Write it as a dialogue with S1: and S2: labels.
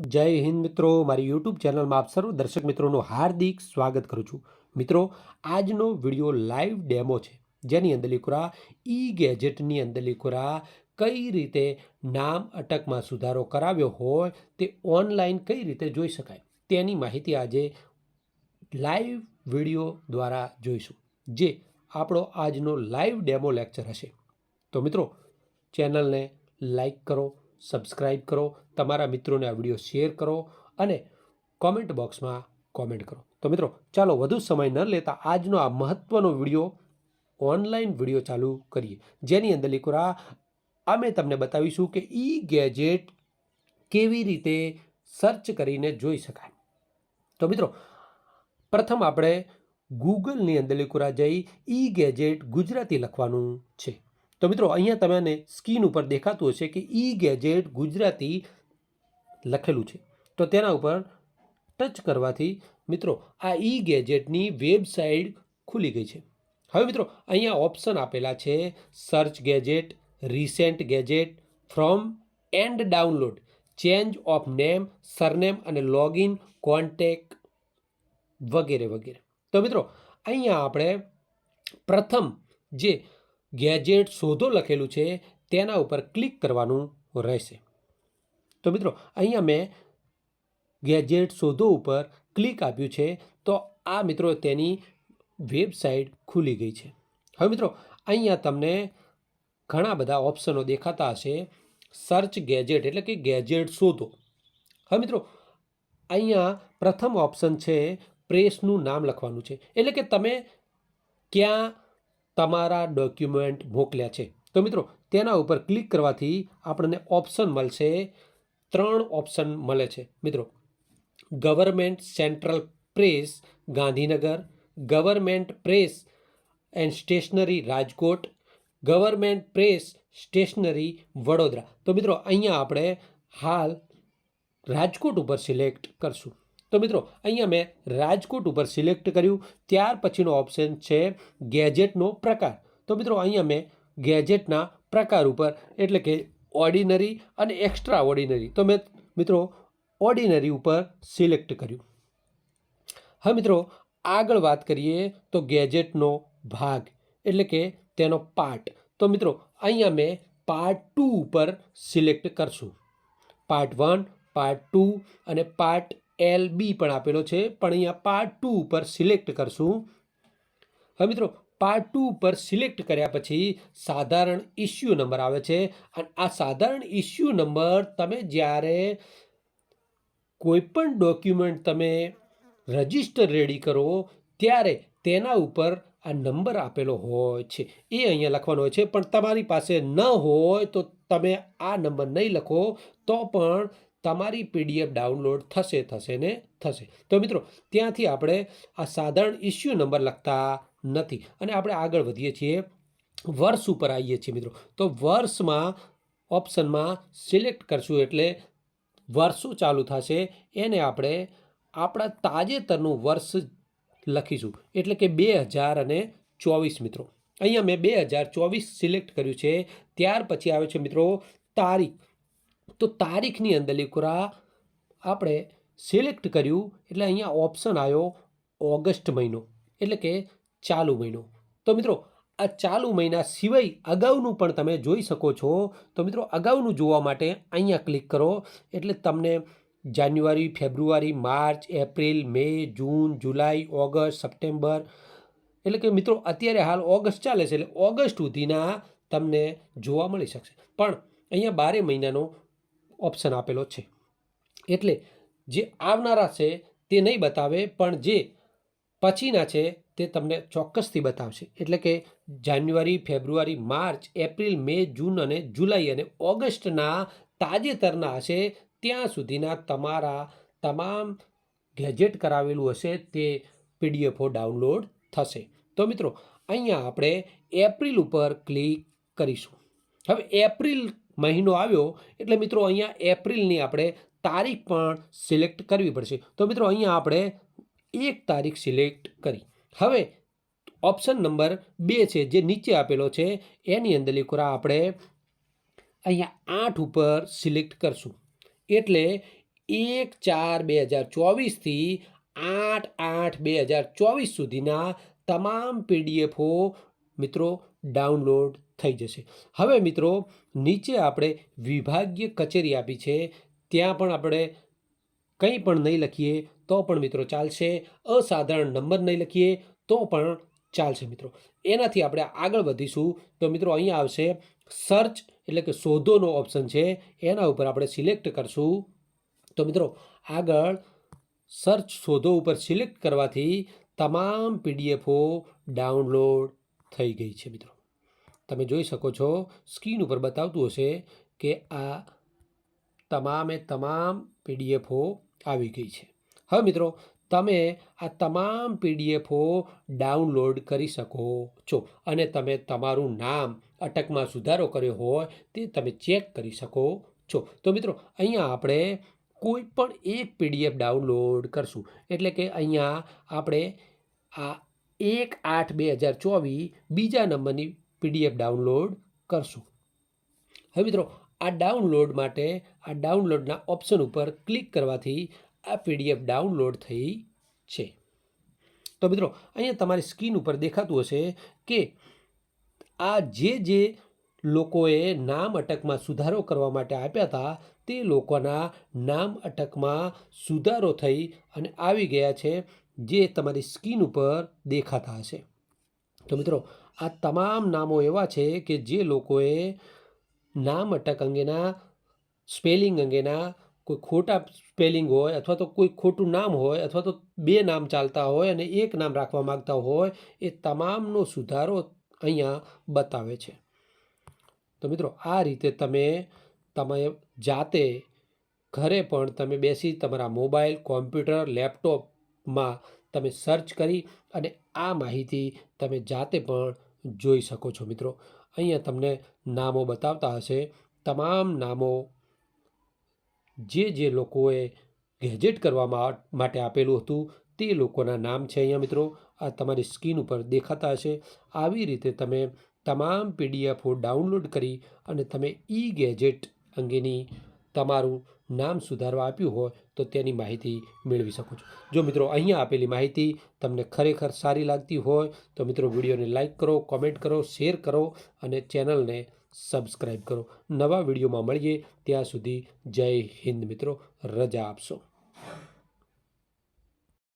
S1: જય હિન્દ મિત્રો. મારી યુટ્યુબ ચેનલમાં આપ સર્વ દર્શક મિત્રોનું હાર્દિક સ્વાગત કરું છું. મિત્રો, આજનો વીડિયો લાઈવ ડેમો છે. જેની અંદર લીકુરા ઈ ગેજેટની અંદર લીકુરા કઈ રીતે નામ અટકમાં સુધારો કરાવ્યો હોય, તે ઓનલાઈન કઈ રીતે જોઈ શકાય, તેની માહિતી આજે લાઈવ વીડિયો દ્વારા જોઈશું, જે આપણો આજનો લાઈવ ડેમો લેક્ચર હશે. તો મિત્રો, ચેનલને લાઈક કરો સબસ્ક્રાઈબ કરો, તમારા મિત્રોને આ વીડિયો શેર કરો અને કોમેન્ટ બોક્સમાં કોમેન્ટ કરો. તો મિત્રો, ચાલો વધુ સમય ન લેતા આજનો આ મહત્ત્વનો વીડિયો ઓનલાઈન વીડિયો ચાલુ કરીએ. જેની અંદર લીકુરા અમે તમને બતાવીશું કે ઈ ગેજેટ કેવી રીતે સર્ચ કરીને જોઈ શકાય. તો મિત્રો, પ્રથમ આપણે ગૂગલની અંદર લીકુરા જઈ ઈ ગેજેટ ગુજરાતી લખવાનું છે. તો મિત્રો, અહીંયા તમને સ્કીન ઉપર દેખાતું હશે કે ઈ ગેજેટ ગુજરાતી લખેલું છે. તો તેના ઉપર ટચ કરવાથી મિત્રો, આ ઈ ગેજેટની વેબસાઇટ ખુલી ગઈ છે. હવે મિત્રો, અહીંયા ઓપ્શન આપેલા છે search gadget, recent gadget, from and download, change of name, surname અને લોગિન, કોન્ટેક વગેરે વગેરે. તો મિત્રો, અહીંયા આપણે પ્રથમ જે ગેજેટ શોધો લખેલું છે, તેના ઉપર ક્લિક કરવાનું રહેશે. તો મિત્રો, અહીંયા મેં ગેજેટ શોધો ઉપર ક્લિક આપ્યું છે, તો આ મિત્રો તેની વેબસાઇટ ખુલી ગઈ છે. હવે મિત્રો, અહીંયા તમને ઘણા બધા ઓપ્શનો દેખાતા હશે. સર્ચ ગેજેટ એટલે કે ગેજેટ શોધો. હવે મિત્રો, અહીંયા પ્રથમ ઓપ્શન છે, પ્રેસનું નામ લખવાનું છે. એટલે કે તમે ક્યાં તમારા ડોક્યુમેન્ટ મોકલ્યા છે. તો મિત્રો, તેના ઉપર ક્લિક કરવાથી આપણને ઓપ્શન મળશે, ત્રણ ઓપ્શન મળે છે. મિત્રો, government central press, Gandhinagar, government press and stationery Rajkot, government press stationery Vadodara. તો મિત્રો, અહીંયા આપણે હાલ રાજકોટ ઉપર સિલેક્ટ કરશું. તો મિત્રો, અહીંયા મેં રાજકોટ ઉપર સિલેક્ટ કર્યું. ત્યાર પછીનો ઓપ્શન છે ગેજેટનો પ્રકાર. તો મિત્રો, અહીંયા મેં ગેજેટના પ્રકાર ઉપર, એટલે કે ઓર્ડિનરી અને એક્સ્ટ્રા ઓર્ડિનરી તો મેં, મિત્રો ઓર્ડિનરી ઉપર સિલેક્ટ કર્યું. હવે મિત્રો, આગળ વાત કરીએ તો ગેજેટનો ભાગ, એટલે કે તેનો પાર્ટ તો મિત્રો, અહીંયા મેં પાર્ટ ટુ ઉપર સિલેક્ટ કરશું. પાર્ટ વન પાર્ટ ટુ અને પાર્ટ એલ બી પણ આપેલો છે. પણ અહીંયા પાર્ટ ટુ ઉપર સિલેક્ટ કરશું. હવે મિત્રો પાર્ટ ટુ ઉપર સિલેક્ટ કર્યા પછી સાધારણ ઇસ્યુ નંબર આવે છે. અને આ સાધારણ ઇસ્યુ નંબર તમે જ્યારે કોઈપણ ડોક્યુમેન્ટ તમે રજિસ્ટર રેડી કરો, ત્યારે તેના ઉપર આ નંબર આપેલો હોય છે. એ અહીંયા લખવાનો હોય છે. પણ તમારી પાસે ન હોય તો તમે આ નંબર નહીં લખો. તો પણ તમારી પીડીએફ ડાઉનલોડ થશે થશે ને થશે. તો મિત્રો, ત્યાંથી આપણે આ સાધારણ ઇસ્યુ નંબર લખતા નથી. અને આપણે આગળ વધીએ છીએ. વર્ષ ઉપર આવીએ છીએ મિત્રો. તો વર્ષમાં, ઓપ્શનમાં સિલેક્ટ કરશું એટલે વર્ષો ચાલુ થશે. એને આપણે આપણા તાજેતરનું વર્ષ લખીશું. એટલે કે બે હજાર અને ચોવીસ મિત્રો. અહીંયા મેં બે હજાર ચોવીસ સિલેક્ટ કર્યું છે. ત્યાર પછી આવે છે મિત્રો તારીખ. તો તારીખની અંદર લીકુરા આપણે સિલેક્ટ કર્યું. એટલે અહીંયા ઓપ્શન આવ્યો ઓગસ્ટ મહિનો. એટલે કે ચાલુ મહિનો. તો મિત્રો, આ ચાલુ મહિના સિવાય અગાઉનું પણ તમે જોઈ શકો છો. તો મિત્રો, અગાઉનું જોવા માટે અહીંયા ક્લિક કરો. એટલે તમને January, February, March, April, May, June, જુલાઈ, ઓગસ્ટ, સપ્ટેમ્બર. એટલે કે મિત્રો, અત્યારે હાલ ઓગસ્ટ ચાલે છે. એટલે ઓગસ્ટ સુધીના તમને જોવા મળી શકશે. પણ અહીંયા બારે મહિનાનો ઓપ્શન આપેલો છે. એટલે જે આવનારા છે તે નહીં બતાવે, પણ જે પછીના છે તે તમને ચોક્કસથી બતાવશે. એટલે કે January, February, March, April, May, June અને જુલાઈ અને ઓગસ્ટના તાજેતરના હશે, ત્યાં સુધીના તમારા તમામ ગેજેટ કરાવેલું હશે, તે પીડીએફો ડાઉનલોડ થશે. તો મિત્રો, અહીંયા આપણે એપ્રિલ ઉપર ક્લિક કરીશું. હવે એપ્રિલ મહિનો આવ્યો, એટલે મિત્રો અહીંયા એપ્રિલની આપણે તારીખ પણ સિલેક્ટ કરવી પડશે. તો મિત્રો અહીંયા આપણે એક તારીખ સિલેક્ટ કરી. હવે ઓપ્શન નંબર બે છે, જે નીચે આપેલો છે, એની અંદર લીકુરા આપણે અહીંયા આઠ ઉપર સિલેક્ટ કરશું. એટલે એક ચાર બે હજાર ચોવીસથી આઠ આઠ બે હજાર ચોવીસ સુધીના તમામ પીડીએફો મિત્રો ડાઉનલોડ થઈ જશે. હવે મિત્રો, નીચે આપણે વિભાગીય કચેરી આપી છે. ત્યાં પણ આપણે કંઈ પણ નહીં લખીએ તો પણ મિત્રો ચાલશે. અસાધારણ નંબર નહીં લખીએ તો પણ ચાલશે મિત્રો. એનાથી આપણે આગળ વધીશું. તો મિત્રો અહીંયા આવશે સર્ચ એટલે કે શોધોનો ઓપ્શન છે. એના ઉપર આપણે સિલેક્ટ કરશું. તો મિત્રો, આગળ સર્ચ શોધો ઉપર સિલેક્ટ કરવાથી તમામ પીડીએફો ડાઉનલોડ થઈ ગઈ છે મિત્રો. તમે જોઈ શકો છો, સ્ક્રીન ઉપર બતાવતું હશે કે આ તમામે તમામ પીડીએફો આવી ગઈ છે. હવે મિત્રો, તમે આ તમામ પીડીએફો ડાઉનલોડ કરી શકો છો અને તમે તમારું નામ અટકમાં સુધારો કર્યો હોય તે તમે ચેક કરી શકો છો. તો મિત્રો, અહીંયા આપણે કોઈ પણ એક પીડીએફ ડાઉનલોડ કરશું. એટલે કે અહીંયા આપણે આ એક આઠ બે હજાર ચોવીસ બીજા નંબરની પીડીએફ ડાઉનલોડ કરશું. હવે મિત્રો, આ ડાઉનલોડ માટે, આ ડાઉનલોડના ઓપ્શન ઉપર ક્લિક કરવાથી આ પીડીએફ ડાઉનલોડ થઈ છે. તો મિત્રો, અહીંયા તમારી સ્ક્રીન ઉપર દેખાતું હશે કે આ જે જે લોકોએ નામ અટકમાં સુધારો કરવા માટે આપ્યા હતા, તે લોકોના નામ અટકમાં સુધારો થઈ અને આવી ગયા છે, જે તમારી સ્ક્રીન ઉપર દેખાતા હશે. તો મિત્રો, આ તમામ નામો એવા છે કે જે લોકોએ નામ અટક અંગેના, સ્પેલિંગ અંગેના, કોઈ ખોટા સ્પેલિંગ હોય અથવા તો કોઈ ખોટું નામ હોય અથવા તો બે નામ ચાલતા હોય અને એક નામ રાખવા માગતા હોય, એ તમામનો સુધારો અહીંયા બતાવે છે. તો મિત્રો, આ રીતે તમે તમે જાતે ઘરે પણ તમે બેસી તમારા મોબાઈલ, કોમ્પ્યુટર, લેપટોપમાં તમે સર્ચ કરી અને આ માહિતી તમે જાતે પણ જોઈ શકો છો મિત્રો. અહીંયા તમને નામો બતાવતા હશે. તમામ નામો જે જે લોકોએ ગેજેટ કરવા માટે આપેલું હતું, તે લોકોના નામ છે અહીંયા મિત્રો. આ તમારી સ્ક્રીન ઉપર દેખાતા હશે. આવી રીતે તમે તમામ પીડીએફો ડાઉનલોડ કરી અને તમે ઈ ગેજેટ અંગેની તમારું નામ સુધારવા આપ્યું હોય તો તેની માહિતી મેળવી શકો છો. જો મિત્રો અહીંયા આપેલી માહિતી તમને ખરેખર સારી લાગતી હોય તો મિત્રો વિડીયોને લાઇક કરો, કોમેન્ટ કરો, શેર કરો અને ચેનલને સબસ્ક્રાઈબ કરો. નવા વિડીયોમાં મળીએ ત્યાં સુધી જય હિન્દ મિત્રો. રજા આપશો.